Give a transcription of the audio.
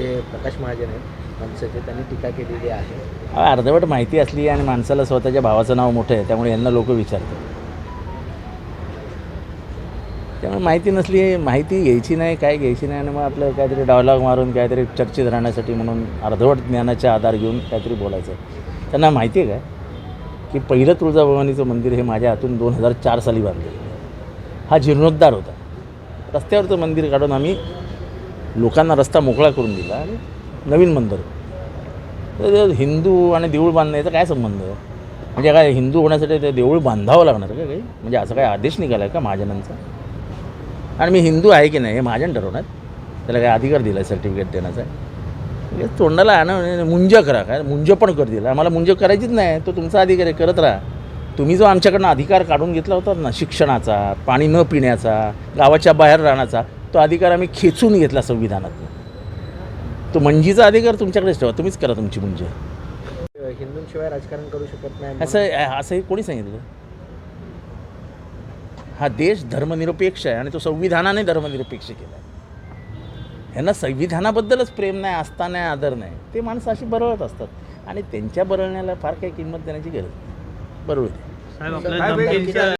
जे प्रकाश महाजन आहेत मनसेचे त्यांनी टीका केलेली आहे. अर्धवट माहिती असली आणि माणसाला स्वतःच्या भावाचं नाव मोठं आहे त्यामुळे यांना लोक विचारतात. त्यामुळे माहिती नसली माहिती घ्यायची नाही काय घ्यायची नाही आणि मग आपलं काहीतरी डायलॉग मारून काहीतरी चर्चेत राहण्यासाठी म्हणून अर्धवट ज्ञानाचा आधार घेऊन काहीतरी बोलायचं त्यांना माहिती आहे काय? की पहिलं तुळजाभवानीचं मंदिर हे माझ्या हातून दोन हजार चार साली बांधलेलं हा जीर्णोद्धार होता. रस्त्यावरचं मंदिर काढून आम्ही लोकांना रस्ता मोकळा करून दिला आणि नवीन मंदिर तर हिंदू आणि देऊळ बांधण्याचा काय संबंध? म्हणजे काय हिंदू होण्यासाठी ते देऊळ बांधावं लागणार का काही? म्हणजे असं काय आदेश निघाला आहे का महाजनांचा? आणि मी हिंदू आहे की नाही हे महाजन ठरवणार. त्याला काय अधिकार दिला आहे सर्टिफिकेट देण्याचा? म्हणजे तोंडाला आणा मुंज करा. काय मुंज पण कर दिला. आम्हाला मुंज करायचीच नाही. तो तुमचा अधिकार आहे. करत राहा. तुम्ही जो आमच्याकडनं अधिकार काढून घेतला होता ना शिक्षणाचा पाणी न पिण्याचा गावाच्या बाहेर राहण्याचा तो अधिकार आम्ही खेचून घेतला संविधानात तो मंजीचा अधिकार तुमच्याकडेच ठेवा तुम्हीच करा तुमची मुंज. हिंदूंशिवाय राजकारण करू शकत नाही असं असंही कोणी सांगितलं? हा देश धर्मनिरपेक्ष आहे आणि तो संविधानाने धर्मनिरपेक्ष केला आहे ह्यांना संविधानाबद्दलच प्रेम नाही आस्था नाही आदर नाही. ते माणसं अशी बरळत असतात. आणि त्यांच्या बरळण्याला फार काही किंमत देण्याची गरज नाही. बरोबर साहेब आपल्या धमकींच्या